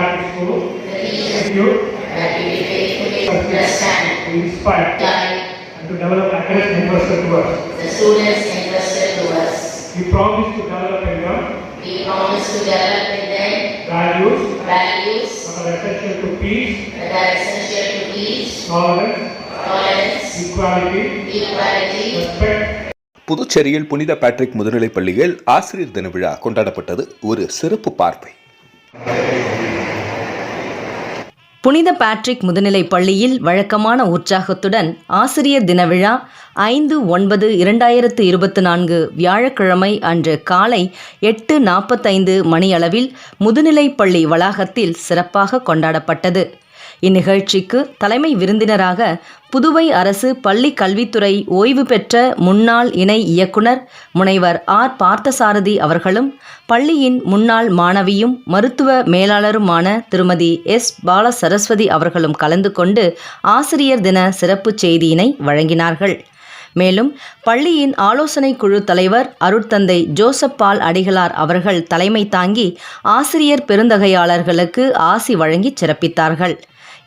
faithful, execute, that we will faithfully understand, to inspire, guide and to develop academic entrusted to us. the students entrusted to us. We promise to develop in them We promise to develop in them values values that are essential to peace, that are essential to peace, tolerance, tolerance, equality, equality, respect, புதுச்சேரியில் புனித Patrick முதுநிலைப் பள்ளியில் ஆசிரியர் தின விழா கொண்டாடப்பட்டது ஒரு சிறப்பு பார்வை புனித பேட்ரிக் முதுநிலைப் பள்ளியில் வழக்கமான உற்சாகத்துடன் ஆசிரியர் தின விழா ஐந்து ஒன்பது இரண்டாயிரத்து இருபத்தி நான்கு வியாழக்கிழமை அன்று காலை எட்டு நாற்பத்தைந்து மணியளவில் முதுநிலைப் பள்ளி வளாகத்தில் சிறப்பாக கொண்டாடப்பட்டது. இந்நிகழ்ச்சிக்கு தலைமை விருந்தினராக புதுவை அரசு பள்ளி கல்வித்துறை ஓய்வு பெற்ற முன்னாள் இணை இயக்குனர் முனைவர் ஆர் பார்த்தசாரதி அவர்களும் பள்ளியின் முன்னாள் மாணவியும் மருத்துவ மேலாளருமான திருமதி எஸ் பால சரஸ்வதி அவர்களும் கலந்து கொண்டு ஆசிரியர் தின சிறப்பு செய்தியினை வழங்கினார்கள். மேலும் பள்ளியின் ஆலோசனை குழு தலைவர் அருட்தந்தை ஜோசப் பால் அடிகளார் அவர்கள் தலைமை தாங்கி ஆசிரியர் பெருந்தகையாளர்களுக்கு ஆசி வழங்கி சிறப்பித்தார்கள்.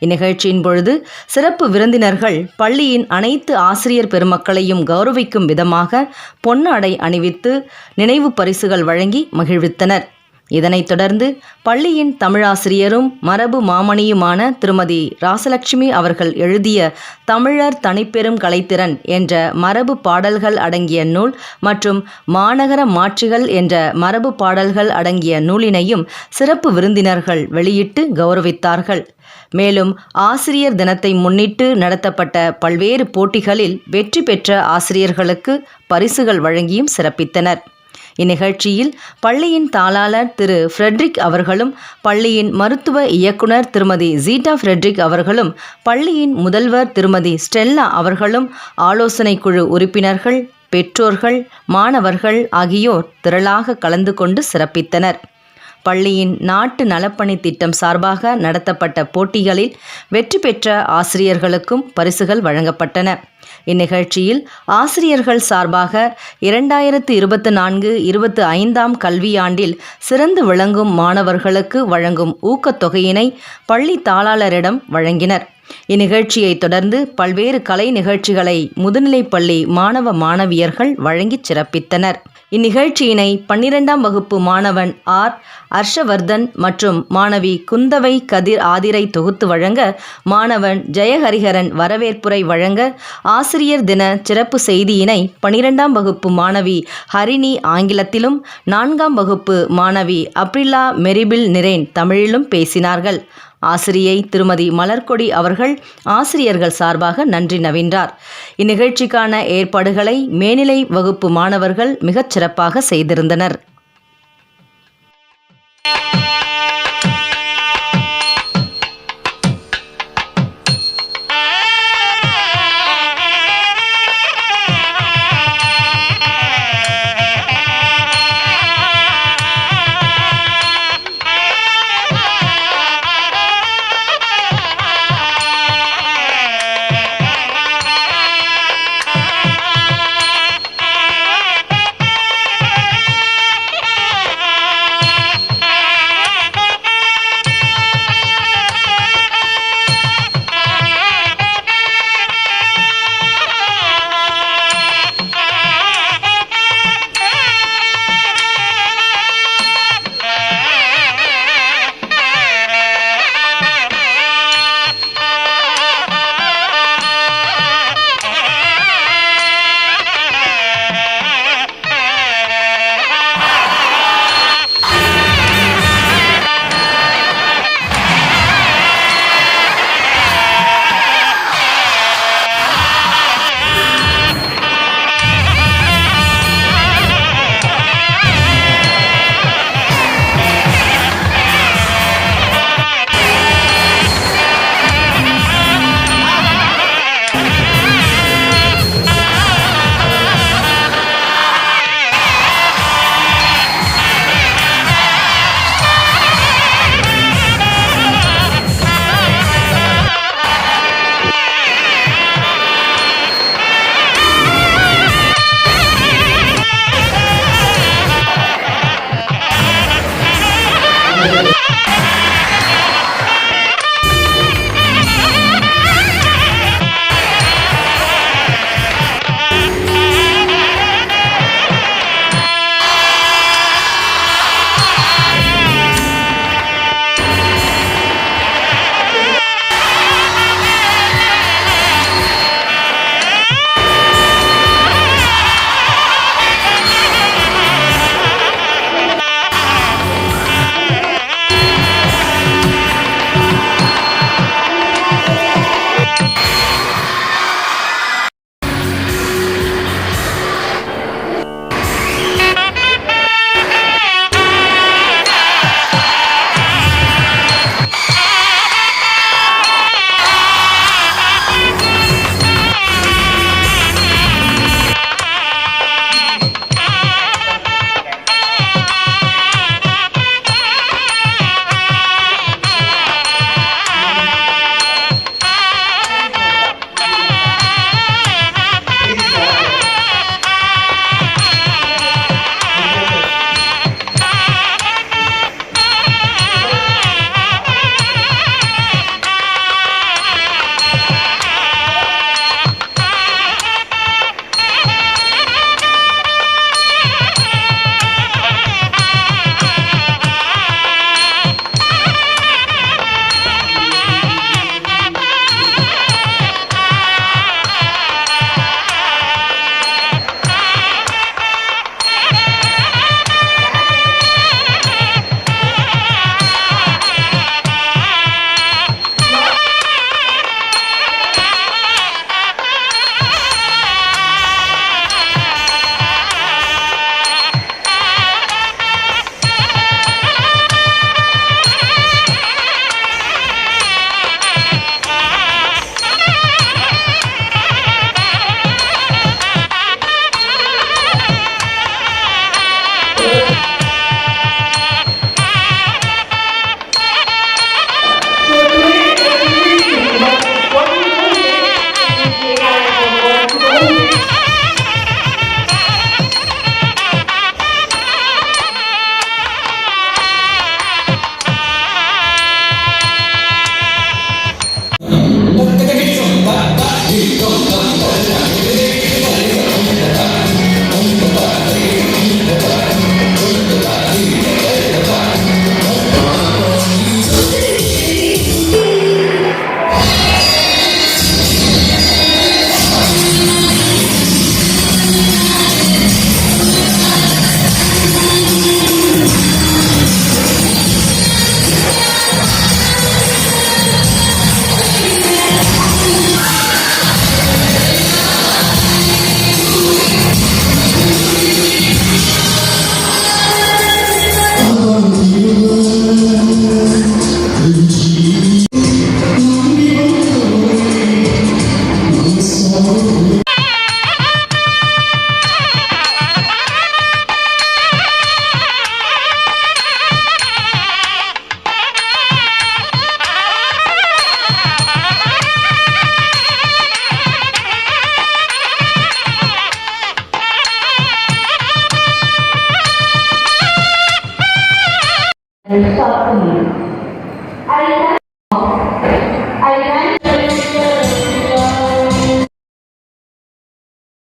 இந்நிகழ்ச்சியின் பொழுது சிறப்பு விருந்தினர்கள் பள்ளியின் அனைத்து ஆசிரியர் பெருமக்களையும் கௌரவிக்கும் விதமாக பொன்னாடை அணிவித்து நினைவு பரிசுகள் வழங்கி மகிழ்வித்தனர். இதனைத் தொடர்ந்து பள்ளியின் தமிழாசிரியரும் மரபு மாமணியுமான திருமதி ராசலட்சுமி அவர்கள் எழுதிய தமிழர் தனிப்பெரும் கலைத்திறன் என்ற மரபு பாடல்கள் அடங்கிய நூல் மற்றும் மாநகர மாட்சிகள் என்ற மரபு பாடல்கள் அடங்கிய நூலினையும் சிறப்பு விருந்தினர்கள் வெளியிட்டு கௌரவித்தார்கள். மேலும் ஆசிரியர் தினத்தை முன்னிட்டு நடத்தப்பட்ட பல்வேறு போட்டிகளில் வெற்றி பெற்ற ஆசிரியர்களுக்கு பரிசுகள் வழங்கியும் சிறப்பித்தனர். இந்நிகழ்ச்சியில் பள்ளியின் தாளாளர் திரு ஃப்ரெட்ரிக் அவர்களும் பள்ளியின் மருத்துவ இயக்குனர் திருமதி ஜீட்டா ஃப்ரெட்ரிக் அவர்களும் பள்ளியின் முதல்வர் திருமதி ஸ்டெல்லா அவர்களும் ஆலோசனை குழு உறுப்பினர்கள் பெற்றோர்கள் மாணவர்கள் ஆகியோர் திரளாக கலந்து கொண்டு சிறப்பித்தனர். பள்ளியின் நாட்டு நலப்பணி திட்டம் சார்பாக நடத்தப்பட்ட போட்டிகளில் வெற்றி பெற்ற ஆசிரியர்களுக்கும் பரிசுகள் வழங்கப்பட்டன. இந்நிகழ்ச்சியில் ஆசிரியர்கள் சார்பாக இரண்டாயிரத்து இருபத்தி நான்கு இருபத்தி ஐந்தாம் கல்வியாண்டில் சிறந்து விளங்கும் மாணவர்களுக்கு வழங்கும் ஊக்கத்தொகையினை பள்ளி தாளாளரிடம் வழங்கினர். இந்நிகழ்ச்சியைத் தொடர்ந்து பல்வேறு கலை நிகழ்ச்சிகளை முதுநிலைப்பள்ளி மாணவ மாணவியர்கள் வழங்கிச் சிறப்பித்தனர். இந்நிகழ்ச்சியினை பன்னிரெண்டாம் வகுப்பு மாணவன் ஆர். ஹர்ஷவர்தன் மற்றும் மாணவி குந்தவை கதிர் ஆதிரை தொகுத்து வழங்க மாணவன் ஜெயஹரிஹரன் வரவேற்புரை வழங்க ஆசிரியர் தின சிறப்பு செய்தியினை பன்னிரெண்டாம் வகுப்பு மாணவி ஹரிணி ஆங்கிலத்திலும் நான்காம் வகுப்பு மாணவி அப்ரில்லா மெரிபில் நிரேன் தமிழிலும் பேசினார்கள். ஆசிரியை திருமதி மலர்கொடி அவர்கள் ஆசிரியர்கள் சார்பாக நன்றி நவின்றார். இந்நிகழ்ச்சிக்கான ஏற்பாடுகளை மேனிலை வகுப்பு மாணவர்கள் மிகச் சிறப்பாக செய்திருந்தனர்.